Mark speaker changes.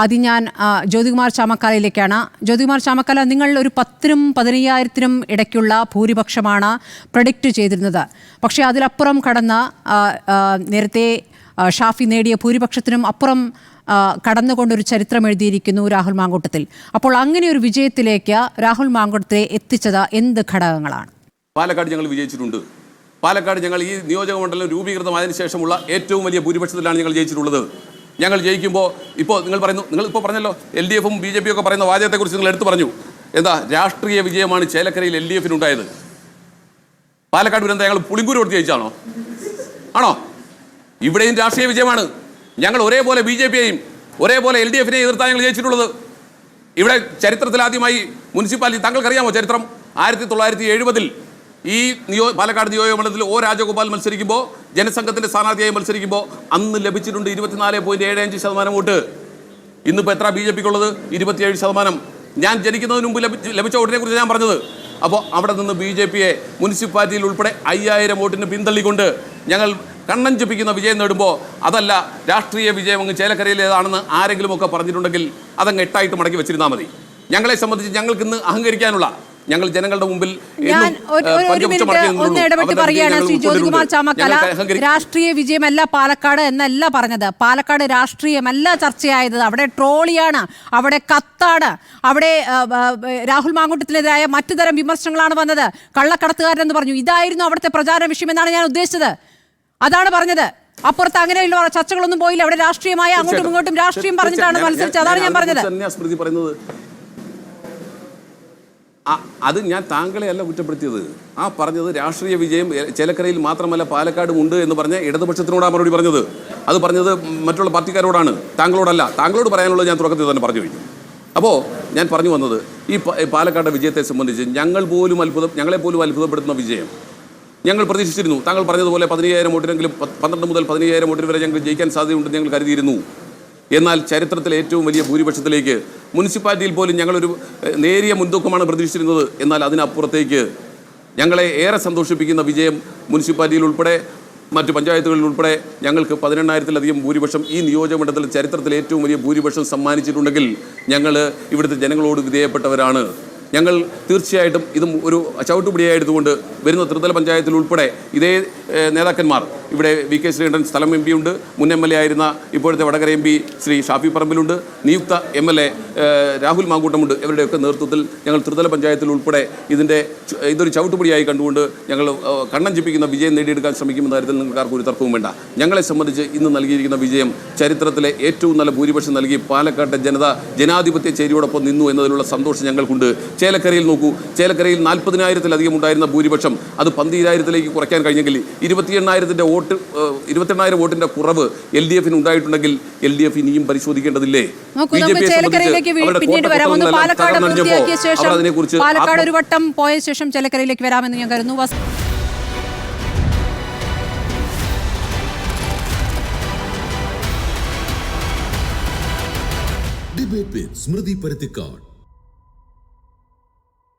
Speaker 1: ആദ്യം ഞാൻ ജ്യോതികുമാർ ചാമക്കാലയിലേക്കാണ്. ജ്യോതികുമാർ ചാമക്കാല നിങ്ങൾ ഒരു പത്തിനും പതിനയ്യായിരത്തിനും ഇടയ്ക്കുള്ള ഭൂരിപക്ഷമാണ് പ്രഡിക്റ്റ് ചെയ്തിരുന്നത്. പക്ഷേ അതിലപ്പുറം കടന്ന നേരത്തെ ഷാഫി നേടിയ ഭൂരിപക്ഷത്തിനും അപ്പുറം കടന്നുകൊണ്ടൊരു ചരിത്രം എഴുതിയിരിക്കുന്നു രാഹുൽ മാങ്കൂട്ടത്തിൽ. അപ്പോൾ അങ്ങനെ ഒരു വിജയത്തിലേക്ക് രാഹുൽ മാങ്കൂട്ടത്തെ എത്തിച്ചത് എന്ത് ഘടകങ്ങളാണ്?
Speaker 2: പാലക്കാട് ഞങ്ങൾ വിജയിച്ചിട്ടുണ്ട്. പാലക്കാട് ഞങ്ങൾ ഈ നിയോജക മണ്ഡലം രൂപീകൃതമായതിനു ശേഷമുള്ള ഏറ്റവും വലിയ ഭൂരിപക്ഷത്തിലാണ് ഞങ്ങൾ ജയിച്ചിട്ടുള്ളത്. ഞങ്ങൾ ജയിക്കുമ്പോൾ ഇപ്പോൾ നിങ്ങൾ പറയുന്നു നിങ്ങൾ ഇപ്പോൾ പറഞ്ഞല്ലോ എൽ ഡി എഫും ബി ജെ പിയും ഒക്കെ പറയുന്ന വാചകത്തെക്കുറിച്ച് നിങ്ങൾ എടുത്തു പറഞ്ഞു. എന്താ രാഷ്ട്രീയ വിജയമാണ് ചേലക്കരയിൽ എൽ ഡി എഫിനുണ്ടായത് പാലക്കാട് ദുരന്തം ഞങ്ങൾ പുളിങ്കൂര് കൊടുത്ത് ജയിച്ചാണോ? ആണോ? ഇവിടെയും രാഷ്ട്രീയ വിജയമാണ്. ഞങ്ങൾ ഒരേപോലെ ബി ജെ പിയെയും ഒരേപോലെ എൽ ഡി എഫിനെയും എതിർത്താണ് ഞങ്ങൾ ജയിച്ചിട്ടുള്ളത്. ഇവിടെ ചരിത്രത്തിൽ ആദ്യമായി മുനിസിപ്പാലിറ്റി താങ്കൾക്കറിയാമോ ചരിത്രം? ആയിരത്തി തൊള്ളായിരത്തി എഴുപതിൽ ഈ നിയോ പാലക്കാട് നിയോജക മണ്ഡലത്തിൽ ഒ രാജഗോപാൽ മത്സരിക്കുമ്പോൾ ജനസംഘത്തിന്റെ സ്ഥാനാർത്ഥിയായി മത്സരിക്കുമ്പോൾ അന്ന് ലഭിച്ചിട്ടുണ്ട് ഇരുപത്തിനാല് പോയിന്റ് ഏഴ് അഞ്ച് ശതമാനം വോട്ട്. ഇന്നിപ്പോൾ എത്ര ബി ജെ പിക്കുള്ളത്? ഇരുപത്തിയേഴ് ശതമാനം. ഞാൻ ജനിക്കുന്നതിന് മുമ്പ് ലഭിച്ച ലഭിച്ച വോട്ടിനെ കുറിച്ച് ഞാൻ പറഞ്ഞത്. അപ്പോൾ അവിടെ നിന്ന് ബി ജെ പിയെ മുനിസിപ്പാലിറ്റിയിൽ ഉൾപ്പെടെ അയ്യായിരം വോട്ടിന് പിന്തള്ളിക്കൊണ്ട് ഞങ്ങൾ കണ്ണൻ കണ്ണഞ്ചിപ്പിക്കുന്ന വിജയം നേടുമ്പോൾ അതല്ല രാഷ്ട്രീയ വിജയം അങ്ങ് ചേലക്കരയിലേതാണെന്ന് ആരെങ്കിലുമൊക്കെ പറഞ്ഞിട്ടുണ്ടെങ്കിൽ അതങ്ങ് എട്ടായിട്ട് മടക്കി വെച്ചിരുന്നാൽ മതി. ഞങ്ങളെ സംബന്ധിച്ച് ഞങ്ങൾക്കിന്ന് അഹങ്കരിക്കാനുള്ള ഞങ്ങൾ ജനങ്ങളുടെ മുമ്പിൽ
Speaker 1: ഒന്ന്. ഇടപെട്ട് പറയുകയാണ് ശ്രീ ജ്യോതികുമാർ ചാമക്കല. രാഷ്ട്രീയ വിജയമല്ല പാലക്കാട് എന്നല്ല പറഞ്ഞത്. പാലക്കാട് രാഷ്ട്രീയമല്ല ചർച്ചയായത്. അവിടെ ട്രോളിയാണ്. അവിടെ കത്താണ്. അവിടെ രാഹുൽ മാങ്കൂട്ടത്തിനെതിരായ മറ്റു തരം വിമർശനങ്ങളാണ് വന്നത്. കള്ളക്കടത്തുകാരെന്ന് പറഞ്ഞു. ഇതായിരുന്നു അവിടുത്തെ പ്രചാരണ വിഷയമെന്നാണ് ഞാൻ ഉദ്ദേശിച്ചത്. അതാണ് പറഞ്ഞത്. അപ്പുറത്ത് അങ്ങനെയുള്ള ചർച്ചകളൊന്നും പോയില്ല. അവിടെ രാഷ്ട്രീയമായ അങ്ങോട്ടും ഇങ്ങോട്ടും രാഷ്ട്രീയം പറഞ്ഞിട്ടാണ്. മത്സരിച്ചത്. അതാണ് ഞാൻ പറഞ്ഞത്.
Speaker 2: അത് ഞാൻ താങ്കളെ അല്ല കുറ്റപ്പെടുത്തിയത്. ആ പറഞ്ഞത് രാഷ്ട്രീയ വിജയം ചിലക്കരയിൽ മാത്രമല്ല പാലക്കാടും ഉണ്ട് എന്ന് പറഞ്ഞ ഇടതുപക്ഷത്തിനോടാണ് മറുപടി പറഞ്ഞത്. അത് പറഞ്ഞത് മറ്റുള്ള പാർട്ടിക്കാരോടാണ്. താങ്കളോടല്ല. താങ്കളോട് പറയാനുള്ളത് ഞാൻ തുടക്കത്തിൽ തന്നെ പറഞ്ഞു കഴിഞ്ഞു. അപ്പോൾ ഞാൻ പറഞ്ഞു വന്നത് ഈ പാലക്കാട് വിജയത്തെ സംബന്ധിച്ച് ഞങ്ങൾ പോലും അത്ഭുതം ഞങ്ങളെ പോലും അത്ഭുതപ്പെടുത്തുന്ന വിജയം. ഞങ്ങൾ പ്രതീക്ഷിച്ചിരുന്നു. താങ്കൾ പറഞ്ഞതുപോലെ പതിനയ്യായിരം വോട്ടിനെങ്കിലും പന്ത്രണ്ട് മുതൽ പതിനയ്യായിരം വോട്ടിന് വരെ ഞങ്ങൾ ജയിക്കാൻ സാധ്യതയുണ്ടെന്ന് ഞങ്ങൾ കരുതിയിരുന്നു. എന്നാൽ ചരിത്രത്തിലെ ഏറ്റവും വലിയ ഭൂരിപക്ഷത്തിലേക്ക് മുനിസിപ്പാലിറ്റിയിൽ പോലും ഞങ്ങളൊരു നേരിയ മുൻതൂക്കമാണ് പ്രതീക്ഷിച്ചിരുന്നത്. എന്നാൽ അതിനപ്പുറത്തേക്ക് ഞങ്ങളെ ഏറെ സന്തോഷിപ്പിക്കുന്ന വിജയം മുനിസിപ്പാലിറ്റിയിൽ ഉൾപ്പെടെ മറ്റ് പഞ്ചായത്തുകളിൽ ഉൾപ്പെടെ ഞങ്ങൾക്ക് പതിനെണ്ണായിരത്തിലധികം ഭൂരിപക്ഷം ഈ നിയോജകമണ്ഡലത്തിൽ ചരിത്രത്തിലെ ഏറ്റവും വലിയ ഭൂരിപക്ഷം സമ്മാനിച്ചിട്ടുണ്ടെങ്കിൽ ഞങ്ങൾ ഇവിടുത്തെ ജനങ്ങളോട് വിധേയപ്പെട്ടവരാണ്. ഞങ്ങൾ തീർച്ചയായിട്ടും ഇതും ഒരു ചവിട്ടുപിടിയായതുകൊണ്ട് വരുന്ന ത്രിതല പഞ്ചായത്തിൽ ഉൾപ്പെടെ ഇതേ നേതാക്കന്മാർ ഇവിടെ വി കെ ശ്രീകണ്ഠൻ സ്ഥലം എം പി ഉണ്ട് മുൻ എം എൽ എ ആയിരുന്ന ഇപ്പോഴത്തെ വടകര എം പി ശ്രീ ഷാഫി പറമ്പിലുണ്ട്. നിയുക്ത എം എൽ എ രാഹുൽ മാങ്കൂട്ടമുണ്ട്. ഇവരുടെയൊക്കെ നേതൃത്വത്തിൽ ഞങ്ങൾ ത്രിതല പഞ്ചായത്തിൽ ഉൾപ്പെടെ ഇതിന്റെ ഇതൊരു ചവിട്ടുപടിയായി കണ്ടുകൊണ്ട് ഞങ്ങൾ കണ്ണഞ്ചിപ്പിക്കുന്ന വിജയം നേടിയെടുക്കാൻ ശ്രമിക്കുന്ന കാര്യത്തിൽ നിങ്ങൾക്ക് ഒരു തർക്കവും വേണ്ട. ഞങ്ങളെ സംബന്ധിച്ച് ഇന്ന് നൽകിയിരിക്കുന്ന വിജയം ചരിത്രത്തിലെ ഏറ്റവും നല്ല ഭൂരിപക്ഷം നൽകി പാലക്കാട്ടെ ജനത ജനാധിപത്യ ചേരിയോടൊപ്പം നിന്നു എന്നതിലുള്ള സന്തോഷം ഞങ്ങൾക്കുണ്ട്. ചേലക്കരയിൽ നോക്കൂ. ചേലക്കരയിൽ നാൽപ്പതിനായിരത്തിലധികം ഉണ്ടായിരുന്ന ഭൂരിപക്ഷം അത് പന്തിരായിരത്തിലേക്ക് കുറയ്ക്കാൻ കഴിഞ്ഞെങ്കിൽ ഇരുപത്തി എണ്ണായിരത്തിന്റെ ഏഹ്, ഇരുപത്തെണ്ണായിരം വോട്ടിന്റെ കുറവ് എൽ ഡി എഫിന് ഉണ്ടായിട്ടുണ്ടെങ്കിൽ എൽ ഡി എഫ് ഇനിയും പരിശോധിക്കേണ്ടതില്ലേ? ബി ജെ അതിനെക്കുറിച്ച്
Speaker 1: പാലക്കാട് ഒരു വട്ടം പോയ ശേഷം ചേലക്കരയിലേക്ക് വരാമെന്ന് ഞാൻ കരുതുന്നു.
Speaker 3: ഡിബേറ്റ് വിത്ത് സ്മൃതി പരുത്തിക്കാട്